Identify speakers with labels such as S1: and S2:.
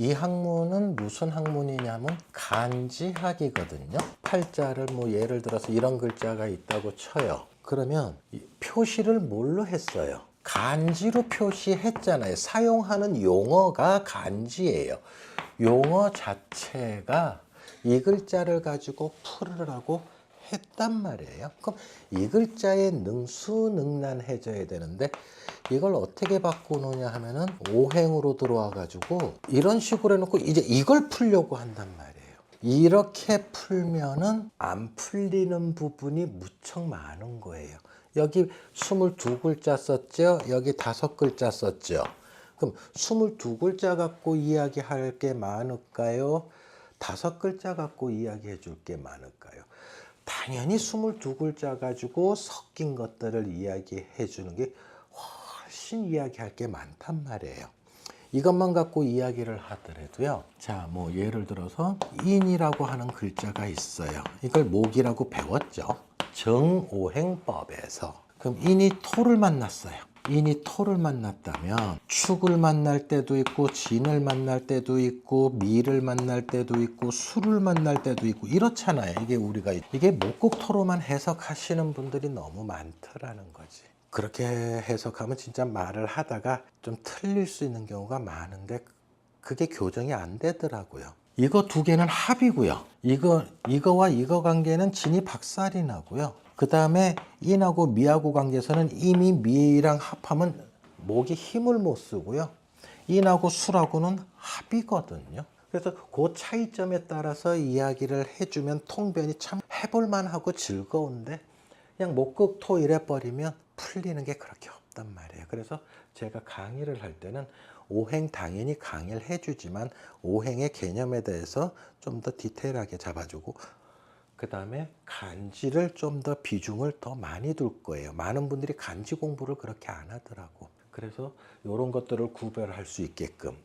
S1: 이 학문은 무슨 학문이냐면 간지학이거든요. 팔자를 뭐 예를 들어서 이런 글자가 있다고 쳐요. 그러면 이 표시를 뭘로 했어요? 간지로 표시했잖아요. 사용하는 용어가 간지예요. 용어 자체가 이 글자를 가지고 풀으라고 했단 말이에요. 그럼 이 글자에 능수능란해져야 되는데 이걸 어떻게 바꾸느냐 하면은 오행으로 들어와 가지고 이런 식으로 해놓고 이제 이걸 풀려고 한단 말이에요. 이렇게 풀면은 안 풀리는 부분이 무척 많은 거예요. 여기 22글자 썼죠? 여기 다섯 글자 썼죠? 그럼 22글자 갖고 이야기할 게 많을까요? 다섯 글자 갖고 이야기해 줄 게 많을까요? 당연히 22글자 가지고 섞인 것들을 이야기해 주는 게 훨씬 이야기할 게 많단 말이에요. 이것만 갖고 이야기를 하더라도요. 자, 뭐 예를 들어서 인이라고 하는 글자가 있어요. 이걸 목이라고 배웠죠. 정오행법에서. 그럼 인이 토를 만났어요. 인이 토를 만났다면 축을 만날 때도 있고 진을 만날 때도 있고 미를 만날 때도 있고 수를 만날 때도 있고 이렇잖아요. 이게 우리가 이게 목국토로만 해석하시는 분들이 너무 많더라는 거지. 그렇게 해석하면 진짜 말을 하다가 좀 틀릴 수 있는 경우가 많은데 그게 교정이 안 되더라고요. 이거 두 개는 합이고요. 이거 이거와 이거 관계는 진이 박살이 나고요. 그 다음에 인하고 미하고 관계에서는 이미 미랑 합하면 목이 힘을 못 쓰고요. 인하고 수라고는 합이거든요. 그래서 그 차이점에 따라서 이야기를 해주면 통변이 참 해볼만하고 즐거운데 그냥 목극토 이래 버리면 풀리는 게 그렇게 없단 말이에요. 그래서 제가 강의를 할 때는 오행 당연히 강의를 해주지만 오행의 개념에 대해서 좀 더 디테일하게 잡아주고 그 다음에 간지를 좀 더 비중을 더 많이 둘 거예요. 많은 분들이 간지 공부를 그렇게 안 하더라고. 그래서 이런 것들을 구별할 수 있게끔